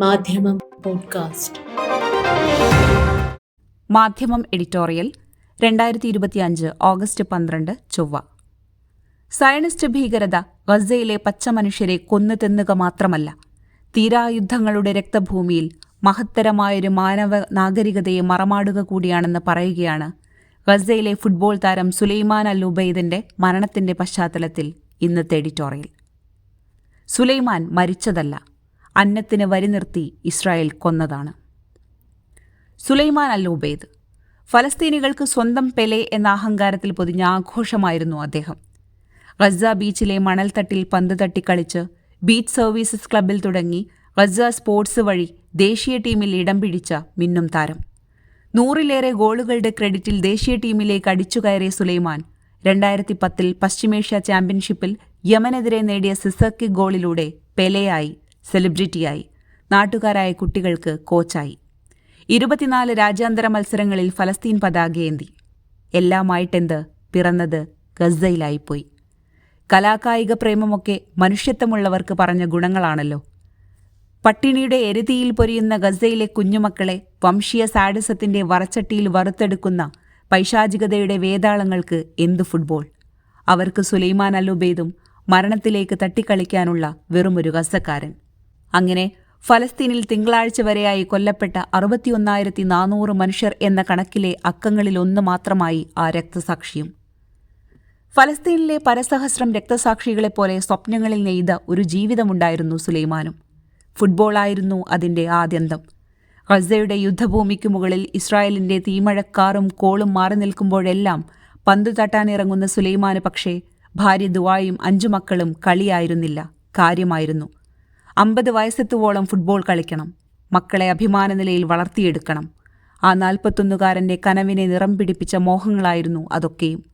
മാധ്യമം പോഡ്കാസ്റ്റ്. മാധ്യമം എഡിറ്റോറിയൽ രണ്ടായിരത്തി ഇരുപത്തിയഞ്ച് ഓഗസ്റ്റ് പന്ത്രണ്ട് ചൊവ്വ. സയണിസ്റ്റ് ഭീകരത ഗസയിലെ പച്ചമനുഷ്യരെ കൊന്നു തിന്നുക മാത്രമല്ല തീരായുദ്ധങ്ങളുടെ രക്തഭൂമിയിൽ മഹത്തരമായൊരു മാനവ നാഗരികതയെ മറമാടുക കൂടിയാണെന്ന് പറയുകയാണ് ഗസയിലെ ഫുട്ബോൾ താരം സുലൈമാൻ അൽ ഉബൈദിന്റെ മരണത്തിന്റെ പശ്ചാത്തലത്തിൽ ഇന്നത്തെ എഡിറ്റോറിയൽ. സുലൈമാൻ മരിച്ചതല്ല അന്നത്തിന് വരി നിർത്തി ഇസ്രായേൽ കൊന്നതാണ്. സുലൈമാൻ അൽ ഉബൈദ് ഫലസ്തീനികൾക്ക് സ്വന്തം പെലെ എന്ന അഹങ്കാരത്തിൽ പൊതിഞ്ഞ ആഘോഷമായിരുന്നു അദ്ദേഹം. ഗസ ബീച്ചിലെ മണൽത്തട്ടിൽ പന്ത് തട്ടിക്കളിച്ച് ബീച്ച് സർവീസസ് ക്ലബിൽ തുടങ്ങി ഗസ സ്പോർട്സ് വഴി ദേശീയ ടീമിൽ ഇടം പിടിച്ച മിന്നും താരം. നൂറിലേറെ ഗോളുകളുടെ ക്രെഡിറ്റിൽ ദേശീയ ടീമിലേക്ക് അടിച്ചുകയറിയ സുലൈമാൻ രണ്ടായിരത്തി പത്തിൽ പശ്ചിമേഷ്യ ചാമ്പ്യൻഷിപ്പിൽ യമനെതിരെ നേടിയ സിസക്കി ഗോളിലൂടെ പെലെയായി സെലിബ്രിറ്റിയായി. നാട്ടുകാരായ കുട്ടികൾക്ക് കോച്ചായി. ഇരുപത്തിനാല് രാജ്യാന്തര മത്സരങ്ങളിൽ ഫലസ്തീൻ പതാകയേന്തി എല്ലാമായിട്ടെന്ത്? പിറന്നത് ഗസയിലായിപ്പോയി കലാകായിക പ്രേമമൊക്കെ മനുഷ്യത്വമുള്ളവർക്ക് പറഞ്ഞ ഗുണങ്ങളാണല്ലോ. പട്ടിണിയുടെ എരുതിയിൽ പൊരിയുന്ന ഗസയിലെ കുഞ്ഞുമക്കളെ വംശീയ സാഡിസത്തിന്റെ വറച്ചട്ടിയിൽ വറുത്തെടുക്കുന്ന പൈശാചികതയുടെ വേതാളങ്ങൾക്ക് എന്തു ഫുട്ബോൾ? അവർക്ക് സുലൈമാൻ അലുബേദും മരണത്തിലേക്ക് തട്ടിക്കളിക്കാനുള്ള വെറുമൊരു ഗസക്കാരൻ അങ്ങനെ ഫലസ്തീനിൽ തിങ്കളാഴ്ച വരെയായി കൊല്ലപ്പെട്ട അറുപത്തിയൊന്നായിരത്തി നാനൂറ് മനുഷ്യർ എന്ന കണക്കിലെ അക്കങ്ങളിൽ ഒന്ന് മാത്രമായി ആ രക്തസാക്ഷിയും. ഫലസ്തീനിലെ പരസഹസ്രം രക്തസാക്ഷികളെപ്പോലെ സ്വപ്നങ്ങളിൽ നെയ്ത ഒരു ജീവിതമുണ്ടായിരുന്നു സുലൈമാനും. ഫുട്ബോളായിരുന്നു അതിന്റെ ആദ്യന്തം. ഗസയുടെ യുദ്ധഭൂമിക്കു മുകളിൽ ഇസ്രായേലിന്റെ തീമഴക്കാറും കോളും മാറി നിൽക്കുമ്പോഴെല്ലാം പന്തു തട്ടാനിറങ്ങുന്ന സുലൈമാന് പക്ഷേ ഭാര്യ ദുവായും അഞ്ചു മക്കളും കളിയായിരുന്നില്ല. കാര്യമായിരുന്നു. അമ്പത് വയസ്സെത്തുവോളം ഫുട്ബോൾ കളിക്കണം. മക്കളെ അഭിമാന നിലയിൽ വളർത്തിയെടുക്കണം. ആ നാൽപ്പത്തൊന്നുകാരന്റെ കനവിനെ നിറം പിടിപ്പിച്ച മോഹങ്ങളായിരുന്നു അതൊക്കെയും.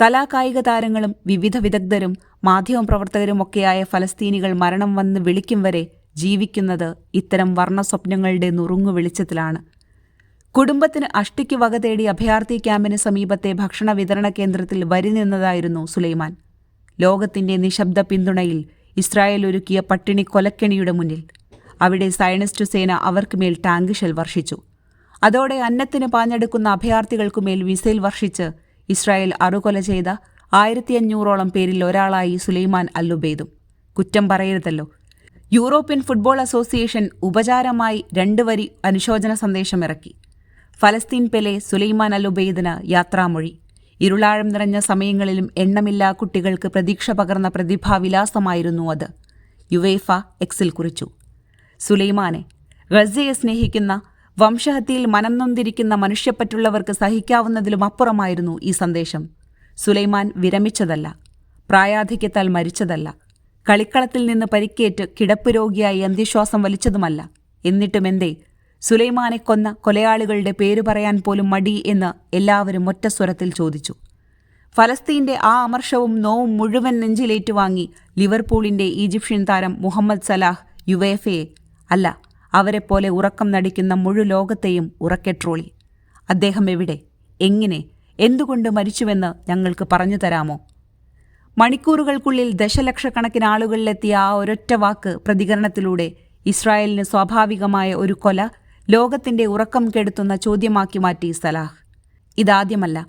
കലാകായിക താരങ്ങളും വിവിധ വിദഗ്ധരും മാധ്യമ മാധ്യമപ്രവർത്തകരുമൊക്കെയായ ഫലസ്തീനികൾ മരണം വന്ന് വിളിക്കും വരെ ജീവിക്കുന്നത് ഇത്തരം വർണസ്വപ്നങ്ങളുടെ നുറുങ്ങു വെളിച്ചത്തിലാണ്. കുടുംബത്തിന് അഷ്ടിക്ക് വക തേടി അഭയാർത്ഥി ക്യാമ്പിന് സമീപത്തെ ഭക്ഷണ വിതരണ കേന്ദ്രത്തിൽ വരി നിന്നതായിരുന്നു സുലൈമാൻ. ലോകത്തിന്റെ നിശബ്ദ പിന്തുണയിൽ ഇസ്രായേൽ ഒരുക്കിയ പട്ടിണി കൊലക്കെണിയുടെ മുന്നിൽ. അവിടെ സയനിസ്റ്റ് സേന അവർക്ക് മേൽ ടാങ്ക് ഷെൽ വർഷിച്ചു. അതോടെ അന്നത്തിന് പാഞ്ഞെടുക്കുന്ന അഭയാർത്ഥികൾക്കുമേൽ മിസൈൽ വർഷിച്ച് ഇസ്രായേൽ അറുകൊല ചെയ്ത ആയിരത്തി അഞ്ഞൂറോളം പേരിൽ ഒരാളായി സുലൈമാൻ അല്ലുബേദും. കുറ്റം പറയരുതല്ലോ. യൂറോപ്യൻ ഫുട്ബോൾ അസോസിയേഷൻ ഉപചാരമായി രണ്ട് വരി അനുശോചന സന്ദേശമിറക്കി ഫലസ്തീൻ പെലെ സുലൈമാൻ അലുബെയ്ദിന് യാത്രാമൊഴി. ഇരുളാഴം നിറഞ്ഞ സമയങ്ങളിലും എണ്ണമില്ല കുട്ടികൾക്ക് പ്രതീക്ഷ പകർന്ന പ്രതിഭാവിലാസമായിരുന്നു അത്. യുവേഫ എക്സിൽ കുറിച്ചു. സുലൈമാനെ ഗസയെ സ്നേഹിക്കുന്ന വംശഹത്യയിൽ മനം നൊന്തിരിക്കുന്ന മനുഷ്യപ്പറ്റുള്ളവർക്ക് സഹിക്കാവുന്നതിലും അപ്പുറമായിരുന്നു ഈ സന്ദേശം. സുലൈമാൻ വിരമിച്ചതല്ല പ്രായാധിക്യത്താൽ മരിച്ചതല്ല കളിക്കളത്തിൽ നിന്ന് പരിക്കേറ്റ് കിടപ്പ് രോഗിയായി അന്ത്യശ്വാസം വലിച്ചതുമല്ല. എന്നിട്ടും എന്തേ സുലൈമാനെ കൊന്ന കൊലയാളികളുടെ പേര് പറയാൻ പോലും മടി എന്ന് എല്ലാവരും ഒറ്റ സ്വരത്തിൽ ചോദിച്ചു. ഫലസ്തീന്റെ ആ അമർഷവും നോവും മുഴുവൻ നെഞ്ചിലേറ്റുവാങ്ങി ലിവർപൂളിന്റെ ഈജിപ്ഷ്യൻ താരം മുഹമ്മദ് സലാഹ് യുവേഫയെ അല്ല അവരെപ്പോലെ ഉറക്കം നടിക്കുന്ന മുഴു ലോകത്തെയും ഉറക്കെ ട്രോളി. അദ്ദേഹം എവിടെ? എങ്ങനെ? എന്തുകൊണ്ട് മരിച്ചുവെന്ന് ഞങ്ങൾക്ക് പറഞ്ഞു തരാമോ? മണിക്കൂറുകൾക്കുള്ളിൽ ദശലക്ഷക്കണക്കിന് ആളുകളിലെത്തിയ ആ ഒരൊറ്റ വാക്ക് പ്രതികരണത്തിലൂടെ ഇസ്രായേലിന് സ്വാഭാവികമായ ഒരു കൊല ലോകത്തിന്റെ ഉറക്കം കെടുത്തുന്ന ചോദ്യമാക്കി മാറ്റി സലാഹ്. ഇതാദ്യമല്ല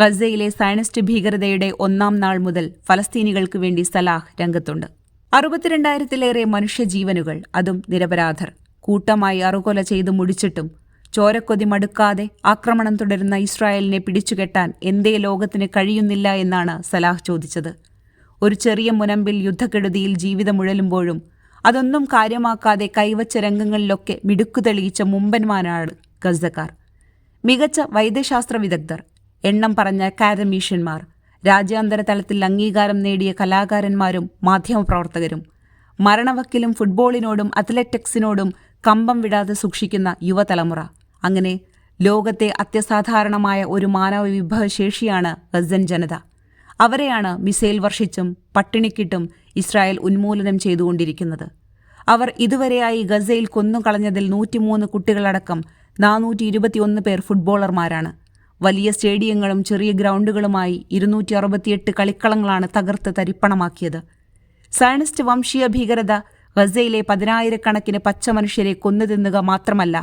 ഗസയിലെ സയനിസ്റ്റ് ഭീകരതയുടെ ഒന്നാം നാൾ മുതൽ ഫലസ്തീനികൾക്ക് വേണ്ടി സലാഹ് രംഗത്തുണ്ട്. അറുപത്തിരണ്ടായിരത്തിലേറെ മനുഷ്യജീവനുകൾ അതും നിരപരാധർ. കൂട്ടമായി അറുകൊല ചെയ്തു മുടിച്ചിട്ടും ചോരക്കൊതി മടുക്കാതെ ആക്രമണം തുടരുന്ന ഇസ്രായേലിനെ പിടിച്ചുകെട്ടാൻ എന്തേ ലോകത്തിന് കഴിയുന്നില്ല എന്നാണ് സലാഹ് ചോദിച്ചത്. ഒരു ചെറിയ മുനമ്പിൽ യുദ്ധക്കെടുതിയിൽ ജീവിതമുഴലുമ്പോഴും അതൊന്നും കാര്യമാക്കാതെ കൈവച്ച രംഗങ്ങളിലൊക്കെ മിടുക്കു തെളിയിച്ച മുമ്പന്മാരാണ് ഗസക്കാർ മികച്ച വൈദ്യശാസ്ത്ര വിദഗ്ധർ എണ്ണം പറഞ്ഞ അക്കാദമീഷ്യന്മാർ രാജ്യാന്തര തലത്തിൽ അംഗീകാരം നേടിയ കലാകാരന്മാരും മാധ്യമപ്രവർത്തകരും മരണവക്കിലും ഫുട്ബോളിനോടും അത്ലറ്റിക്സിനോടും കമ്പം വിടാതെ സൂക്ഷിക്കുന്ന യുവതലമുറ. അങ്ങനെ ലോകത്തെ അത്യസാധാരണമായ ഒരു മാനവ വിഭവശേഷിയാണ് ഗസൻ ജനത. അവരെയാണ് മിസൈൽ വർഷിച്ചും പട്ടിണിക്കിട്ടും ഇസ്രായേൽ ഉന്മൂലനം ചെയ്തുകൊണ്ടിരിക്കുന്നത്. അവർ ഇതുവരെയായി ഗസയിൽ കൊന്നുകളഞ്ഞതിൽ നൂറ്റിമൂന്ന് കുട്ടികളടക്കം നാനൂറ്റി ഇരുപത്തിയൊന്ന് പേർ ഫുട്ബോളർമാരാണ്. വലിയ സ്റ്റേഡിയങ്ങളും ചെറിയ ഗ്രൗണ്ടുകളുമായി ഇരുന്നൂറ്റി അറുപത്തിയെട്ട് കളിക്കളങ്ങളാണ് തകർത്ത് തരിപ്പണമാക്കിയത്. സയനിസ്റ്റ് വംശീയ ഭീകരത ഗസയിലെ പതിനായിരക്കണക്കിന് പച്ചമനുഷ്യരെ കൊന്നു തിന്നുക മാത്രമല്ല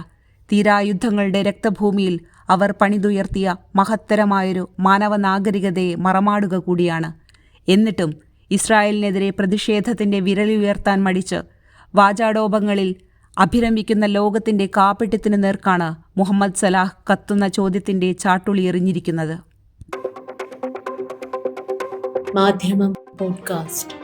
തീരായുദ്ധങ്ങളുടെ രക്തഭൂമിയിൽ അവർ പണിതുയർത്തിയ മഹത്തരമായൊരു മാനവ നാഗരികതയെ മറമാടുക കൂടിയാണ്. എന്നിട്ടും ഇസ്രായേലിനെതിരെ പ്രതിഷേധത്തിന്റെ വിരലുയർത്താൻ മടിച്ച് വാചാടോപങ്ങളിൽ അഭിരമിക്കുന്ന ലോകത്തിന്റെ കാപ്പിട്ടത്തിന് നേർക്കാണ് മുഹമ്മദ് സലാഹ് കത്തുന്ന ചോദ്യത്തിന്റെ ചാട്ടുളി എറിഞ്ഞിരിക്കുന്നത്. മാധ്യമം പോഡ്കാസ്റ്റ്.